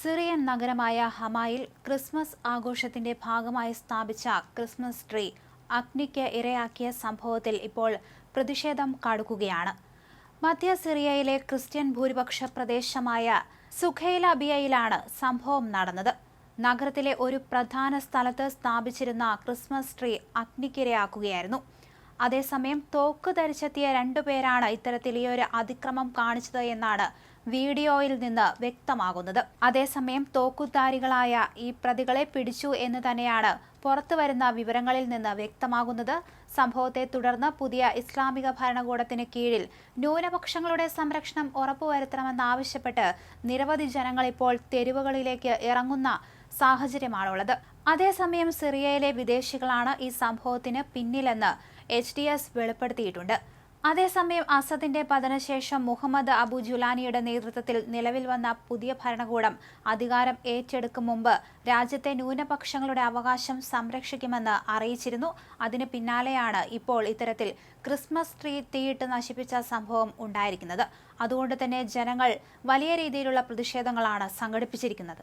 Syrian നഗരമായ ഹമായിൽ Christmas ആഘോഷത്തിന്റെ ഭാഗമായി സ്ഥാപിച്ച ക്രിസ്മസ് ട്രീ അഗ്നിക്ക് ഇരയാക്കിയ സംഭവത്തിൽ ഇപ്പോൾ പ്രതിഷേധം കടുക്കുകയാണ്. മധ്യ സിറിയയിലെ ക്രിസ്ത്യൻ ഭൂരിപക്ഷ പ്രദേശമായ സുഖൈലബിയയിലാണ് സംഭവം നടന്നത്. നഗരത്തിലെ ഒരു പ്രധാന സ്ഥലത്ത് സ്ഥാപിച്ചിരുന്ന ക്രിസ്മസ് ട്രീ അഗ്നിക്കിരയാക്കുകയായിരുന്നു അതേസമയം തോക്ക് ധരിച്ചെത്തിയ രണ്ടുപേരാണ് ഇത്തരത്തിൽ ഈ ഒരു അതിക്രമം കാണിച്ചത് എന്നാണ് വീഡിയോയിൽ നിന്ന് വ്യക്തമാകുന്നത്. അതേസമയം തോക്കുധാരികളായ ഈ പ്രതികളെ പിടിച്ചു എന്ന് തന്നെയാണ് പുറത്തു വരുന്ന വിവരങ്ങളിൽ നിന്ന് വ്യക്തമാകുന്നത്. സംഭവത്തെ തുടർന്ന് പുതിയ ഇസ്ലാമിക ഭരണകൂടത്തിന് കീഴിൽ ന്യൂനപക്ഷങ്ങളുടെ സംരക്ഷണം ഉറപ്പുവരുത്തണമെന്നാവശ്യപ്പെട്ട് നിരവധി ജനങ്ങൾ ഇപ്പോൾ തെരുവുകളിലേക്ക് ഇറങ്ങുന്ന സാഹചര്യമാണുള്ളത്. അതേസമയം സിറിയയിലെ വിദേശികളാണ് ഈ സംഭവത്തിന് പിന്നിലെന്ന് എച്ച് ഡി എസ് വെളിപ്പെടുത്തിയിട്ടുണ്ട്. അതേസമയം അസദിന്റെ പതനശേഷം മുഹമ്മദ് അബു ജുലാനിയുടെ നേതൃത്വത്തിൽ നിലവിൽ വന്ന പുതിയ ഭരണകൂടം അധികാരം ഏറ്റെടുക്കും മുമ്പ് രാജ്യത്തെ ന്യൂനപക്ഷങ്ങളുടെ അവകാശം സംരക്ഷിക്കുമെന്ന് അറിയിച്ചിരുന്നു. അതിന് പിന്നാലെയാണ് ഇപ്പോൾ ഇത്തരത്തിൽ ക്രിസ്മസ് ട്രീ തീയിട്ട് നശിപ്പിച്ച സംഭവം ഉണ്ടായിരിക്കുന്നത്. അതുകൊണ്ട് തന്നെ ജനങ്ങൾ വലിയ രീതിയിലുള്ള പ്രതിഷേധങ്ങളാണ് സംഘടിപ്പിച്ചിരിക്കുന്നത്.